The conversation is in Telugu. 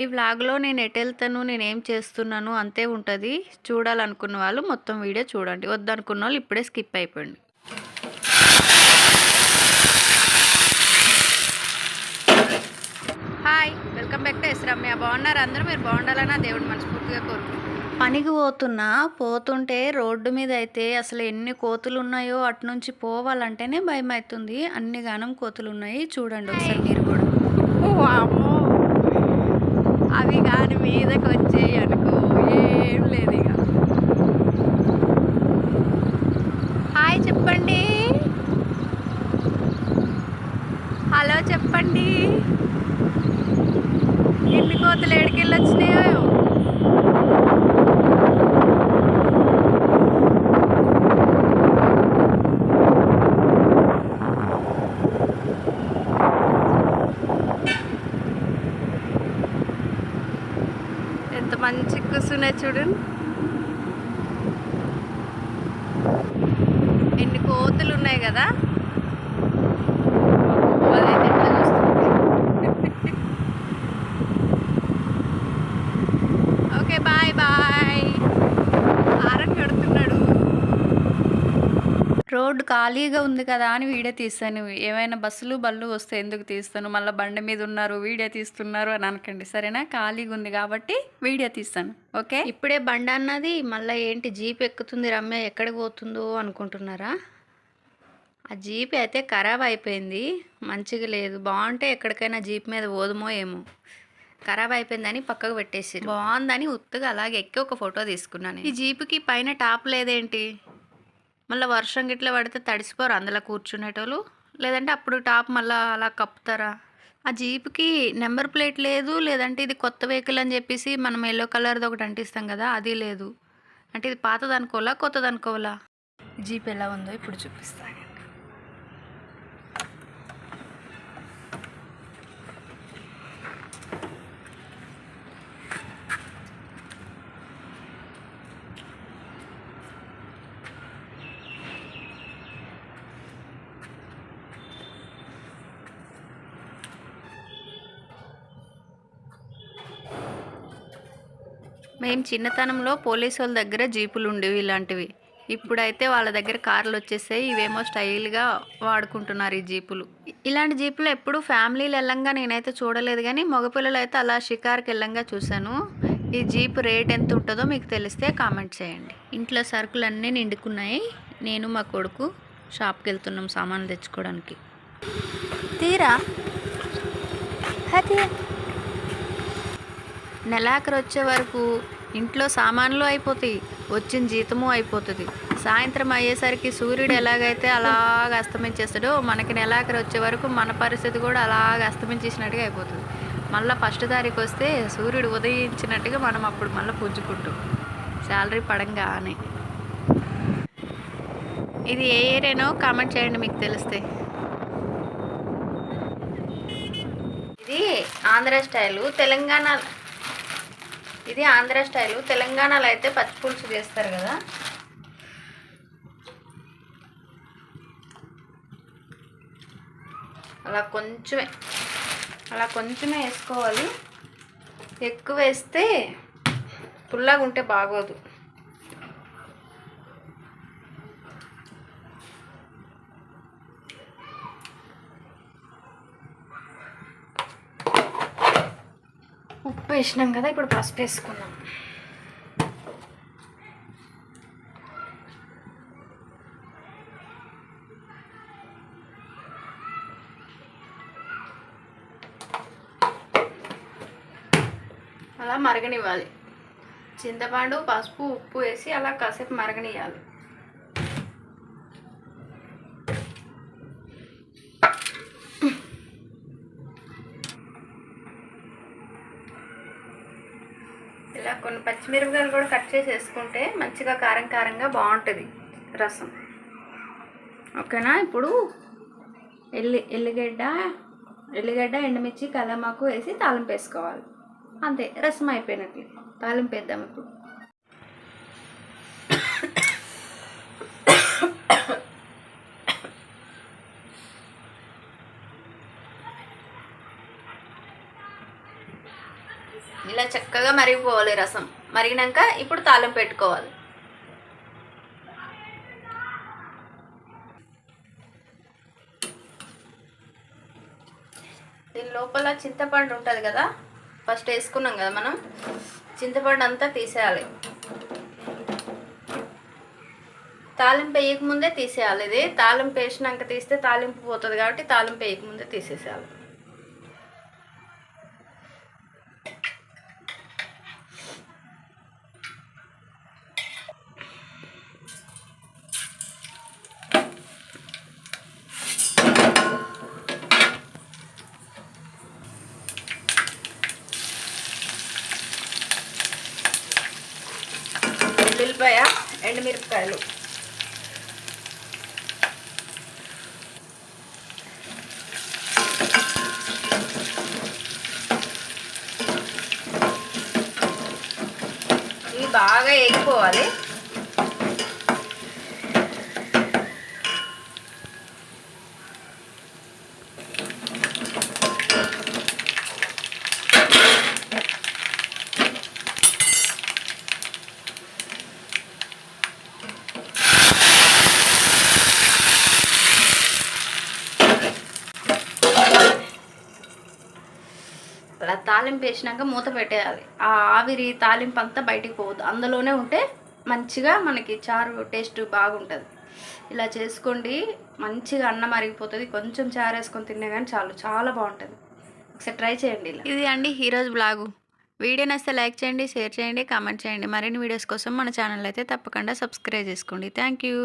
ఈ వ్లాగ్లో నేను ఎటు వెళ్తాను నేను ఏం చేస్తున్నాను అంతే ఉంటుంది. చూడాలనుకున్న వాళ్ళు మొత్తం వీడియో చూడండి. వద్దనుకున్న వాళ్ళు ఇప్పుడే స్కిప్ అయిపోండి. Hi welcome back to S Ramya. బాగున్నారు అందరూ? మీరు బాగుండాలని దేవుడు మనస్ఫూర్తిగా కోరుకుంటున్నాను. పనికి పోతున్నా పోతుంటే రోడ్డు మీద అయితే అసలు ఎన్ని కోతులు ఉన్నాయో అటు నుంచి పోవాలంటేనే భయం అవుతుంది అన్ని గానం కోతులు ఉన్నాయి చూడండి ఒకసారి మీరు కూడా. అవి కానీ మీదకి వచ్చేయి అనుకో ఏం లేదు ఇక. హాయ్ చెప్పండి. హలో చెప్పండి. ఎన్ని కోతలు ఏడికెళ్ళి వచ్చినాయో ఎంత ఉన్నాయి చూడండి. ఎన్ని కోతులు ఉన్నాయి కదా? రోడ్డు ఖాళీగా ఉంది కదా అని వీడియో తీస్తాను. ఏమైనా బస్సులు బళ్ళు వస్తే ఎందుకు తీస్తాను? మళ్ళీ బండి మీద ఉన్నారు వీడియో తీస్తున్నారు అని అనకండి. సరేనా? ఖాళీగా ఉంది కాబట్టి వీడియో తీస్తాను. ఓకే? ఇప్పుడే బండి అన్నది మళ్ళీ ఏంటి? జీప్ ఎక్కుతుంది రమ్య ఎక్కడికి పోతుందో అనుకుంటున్నారా? ఆ జీప్ అయితే ఖరాబ్ అయిపోయింది. మంచిగా లేదు. బాగుంటే ఎక్కడికైనా జీప్ మీద పోదుమో ఏమో. ఖరాబ్ అయిపోయిందని పక్కకు పెట్టేసి బాగుందని ఉత్తగా అలాగే ఎక్కి ఒక ఫోటో తీసుకున్నాను ఈ జీప్కి పైన టాప్ లేదేంటి? మళ్ళీ వర్షం గిట్ల పడితే తడిసిపోరు అందులో కూర్చునేటోళ్ళు. లేదంటే అప్పుడు టాప్ మళ్ళీ అలా కప్పుతారా? ఆ జీప్కి నెంబర్ ప్లేట్ లేదు లేదంటే ఇది కొత్త వెహికల్ అని చెప్పేసి మనం ఎల్లో కలర్ది ఒకటి అంటిస్తాం కదా అది లేదు. అంటే ఇది పాతది అనుకోవాలా కొత్తది అనుకోవాలా జీప్ ఎలా ఉందో ఇప్పుడు చూపిస్తాను. మేము చిన్నతనంలో పోలీసు వాళ్ళ దగ్గర జీపులు ఉండేవి ఇలాంటివి. ఇప్పుడైతే వాళ్ళ దగ్గర కార్లు వచ్చేసాయి ఇవేమో స్టైల్గా వాడుకుంటున్నారు ఈ జీపులు. ఇలాంటి జీపులు ఎప్పుడు ఫ్యామిలీలు వెళ్ళంగా నేనైతే చూడలేదు కానీ మగపిల్లలు అయితే అలా షికార్కి వెళ్ళంగా చూశాను. ఈ జీప్ రేట్ ఎంత ఉంటుందో మీకు తెలిస్తే కామెంట్ చేయండి. ఇంట్లో సరుకులు అన్నీ నిండుకున్నాయి. నేను మా కొడుకు షాప్కి వెళ్తున్నాం సామాన్లు తెచ్చుకోవడానికి. తీరా? నెలాఖరు వచ్చే వరకు ఇంట్లో సామాన్లు అయిపోతాయి. వచ్చిన జీతము అయిపోతుంది. సాయంత్రం అయ్యేసరికి సూర్యుడు ఎలాగైతే అలాగ అస్తమించేస్తాడో మనకి నెలాఖరు వచ్చే వరకు మన పరిస్థితి కూడా అలాగ అస్తమించేసినట్టుగా అయిపోతుంది. మళ్ళీ ఫస్ట్ తారీఖు వస్తే సూర్యుడు ఉదయించినట్టుగా మనం అప్పుడు మళ్ళీ పుంజుకుంటాం. శాలరీ పడంగానే. ఇది ఏ ఏరియానో కామెంట్ చేయండి మీకు తెలిస్తే. ఇది ఆంధ్ర స్టైలు. తెలంగాణ ఇది ఆంధ్ర స్టైలు. తెలంగాణలో అయితే పచ్చి పులుసు చేస్తారు కదా. అలా కొంచెమే అలా కొంచెమే వేసుకోవాలి. ఎక్కువ వేస్తే పుల్లగా ఉంటే బాగోదు. ఉప్పు వేసినాం కదా ఇప్పుడు పసుపు వేసుకుందాం. అలా మరగనివ్వాలి. చింతపండు పసుపు ఉప్పు వేసి అలా కాసేపు మరగనివ్వాలి ఇలా కొన్ని పచ్చిమిరపకాయలు కూడా కట్ చేసి వేసుకుంటే మంచిగా కారం కారంగా బాగుంటుంది రసం. ఓకేనా? ఇప్పుడు ఎల్లి ఎల్లిగడ్డ ఎల్లిగడ్డ ఎండుమిర్చి కలమాకు వేసి తాలింపు వేసుకోవాలి. అంతే రసం అయిపోయినట్లు. తాలింపు వేద్దాం ఇప్పుడు. ఇలా చక్కగా మరిగిపోవాలి రసం. మరిగినాక ఇప్పుడు తాళం పెట్టుకోవాలి. దీని లోపల చింతపండు ఉంటుంది కదా? ఫస్ట్ వేసుకున్నాం కదా మనం? చింతపండు అంతా తీసేయాలి. తాలింపు వేయకముందే తీసేయాలి. ఇది తాలింపు వేసినాక తీస్తే తాలింపు పోతుంది కాబట్టి తాలింపు వేయకముందే తీసేసేయాలి. వెల్లుల్లిపాయ ఎండుమిరపకాయలు ఇవి బాగా వేగిపోవాలి. అలా తాలింపు వేసినాక మూత పెట్టేయాలి. ఆ ఆవిరి తాలింపు అంతా బయటికి పోవద్దు. అందులోనే ఉంటే మంచిగా మనకి చారు టేస్ట్ బాగుంటుంది. ఇలా చేసుకోండి. మంచిగా అన్నం మరిగిపోతుంది. కొంచెం చారు వేసుకొని తిన్నా కానీ చాలు. చాలా బాగుంటుంది. ఒకసారి ట్రై చేయండి ఇలా. ఇది అండి ఈరోజు బ్లాగు. వీడియో నచ్చితే లైక్ చేయండి షేర్ చేయండి కామెంట్ చేయండి. మరిన్ని వీడియోస్ కోసం మన ఛానల్ అయితే తప్పకుండా సబ్స్క్రైబ్ చేసుకోండి. Thank you.